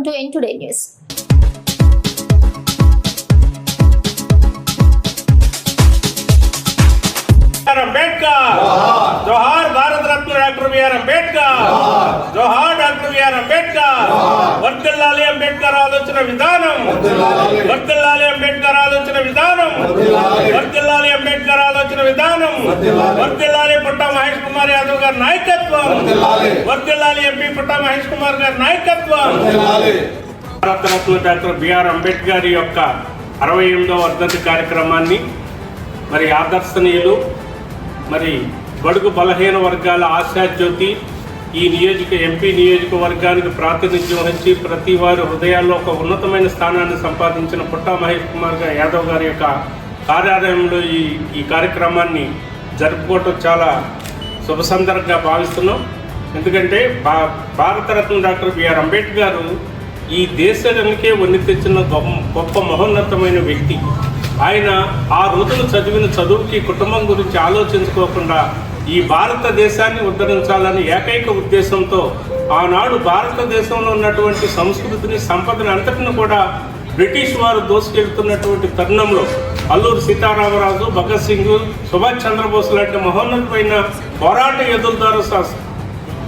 To N today news Ambedkar జోహార్ Bharat Ratna doctor BR Ambedkar జోహార్ doctor BR Ambedkar వర్దిల్లాలి అంబేద్కర్ ఆలోచన విధానం వర్దిల్లాలి అంబేద్కర్ ఆలోచన విధానం వర్దిల్లాలి అంబేద్కర్ ఆలోచన విధానం వర్దిల్లాలి పుట్ట కుమార్ యాదవ్ గారి నాయకత్వం. వర్దిల్లాలి. ఎంపీ పుట్ట మహేష్ కుమార్ గారి నాయకత్వం. భారతరత్న డాక్టర్ బిఆర్ అంబేద్కర్ యొక్క అరవై ఎనిమిదవ వర్ధంతి కార్యక్రమాన్ని మరి ఆదర్శనీయులు మరి బడుగు బలహీన వర్గాల ఆశాజ్యోతి ఈ నియోజక ఎంపీ నియోజకవర్గానికి ప్రాతినిధ్యం వహించి ప్రతి వారి హృదయాల్లో ఒక ఉన్నతమైన స్థానాన్ని సంపాదించిన పుట్టా మహేష్ కుమార్ గా- యాదవ్ గారి యొక్క కార్యాలయంలో ఈ ఈ కార్యక్రమాన్ని జరుపుకోవటం చాలా శుభ సందర్భంగా భావిస్తున్నాం. ఎందుకంటే భా భారతరత్న డాక్టర్ బిఆర్ అంబేద్కర్ గారు ఈ దేశానికే వన్ని తెచ్చిన గొప్ప గొప్ప మహోన్నతమైన వ్యక్తి. ఆయన ఆ రోజులు చదివిన చదువుకి కుటుంబం గురించి ఆలోచించుకోకుండా ఈ భారతదేశాన్ని ఉద్ధరించాలని ఏకైక ఉద్దేశంతో ఆనాడు భారతదేశంలో ఉన్నటువంటి సంస్కృతిని సంపదను అంతటిని కూడా బ్రిటిష్ వారు దోసుకెళ్తున్నటువంటి తరుణంలో అల్లూరు సీతారామరాజు భగత్ సింగ్ సుభాష్ చంద్రబోస్ లాంటి మహోన్నతమైన పోరాట యోధుల ద్వారా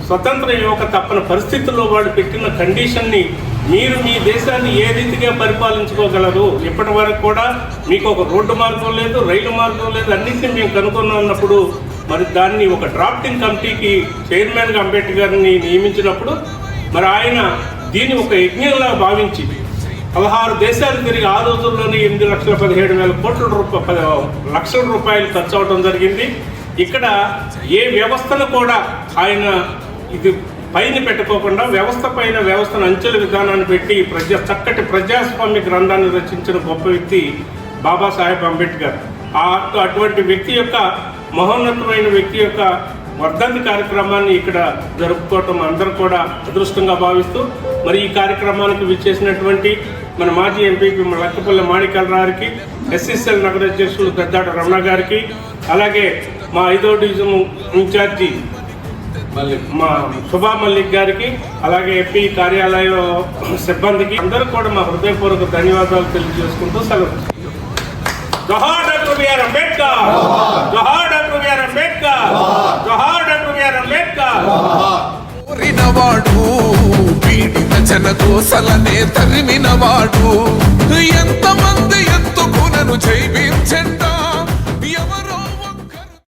స్వతంత్ర యువక తప్పని పరిస్థితుల్లో వాడు పెట్టిన కండిషన్ని మీరు మీ దేశాన్ని ఏ రీతిగా పరిపాలించుకోగలరు? ఇప్పటి వరకు కూడా మీకు ఒక రోడ్డు మార్గం లేదు రైలు మార్గం లేదు అన్నింటినీ మేము కనుగొన్నప్పుడు మరి దాన్ని ఒక డ్రాఫ్టింగ్ కమిటీకి చైర్మన్గా అంబేద్కర్ గారిని నియమించినప్పుడు మరి ఆయన దీన్ని ఒక యజ్ఞంలా భావించింది. పదహారు దేశాలు తిరిగి ఆ రోజుల్లోనే ఎనిమిది లక్షల పదిహేడు వేల కోట్ల రూపాయ లక్షల రూపాయలు ఖర్చు అవడం జరిగింది. ఇక్కడ ఏ వ్యవస్థను కూడా ఆయన ఇది పైన పెట్టుకోకుండా వ్యవస్థ పైన వ్యవస్థను అంచెల విధానాన్ని పెట్టి ప్రజా చక్కటి ప్రజాస్వామ్య గ్రంథాన్ని రచించిన గొప్ప వ్యక్తి బాబాసాహెబ్ అంబేద్కర్. ఆ అటువంటి వ్యక్తి యొక్క మహోన్నతమైన వ్యక్తి యొక్క వర్ధంతి కార్యక్రమాన్ని ఇక్కడ జరుపుకోవటం అందరూ కూడా అదృష్టంగా భావిస్తూ మరి ఈ కార్యక్రమానికి విచ్చేసినటువంటి మన మాజీ ఎంపీపీ లక్కపల్లి మాణికల్ గారికి ఎస్ఎస్ఎల్ నగర అధ్యక్షులు పెద్దాట రమణ గారికి అలాగే మా ఐదో డివిజన్ ఇన్ఛార్జి మా శుభా మల్లిక్ గారికి అలాగే ఎంపీ కార్యాలయ సిబ్బందికి అందరూ కూడా మా హృదయపూర్వక ధన్యవాదాలు తెలియజేసుకుంటూ సెలవు. అంబేద్కర్! దోసలనే తరిమినవాడు.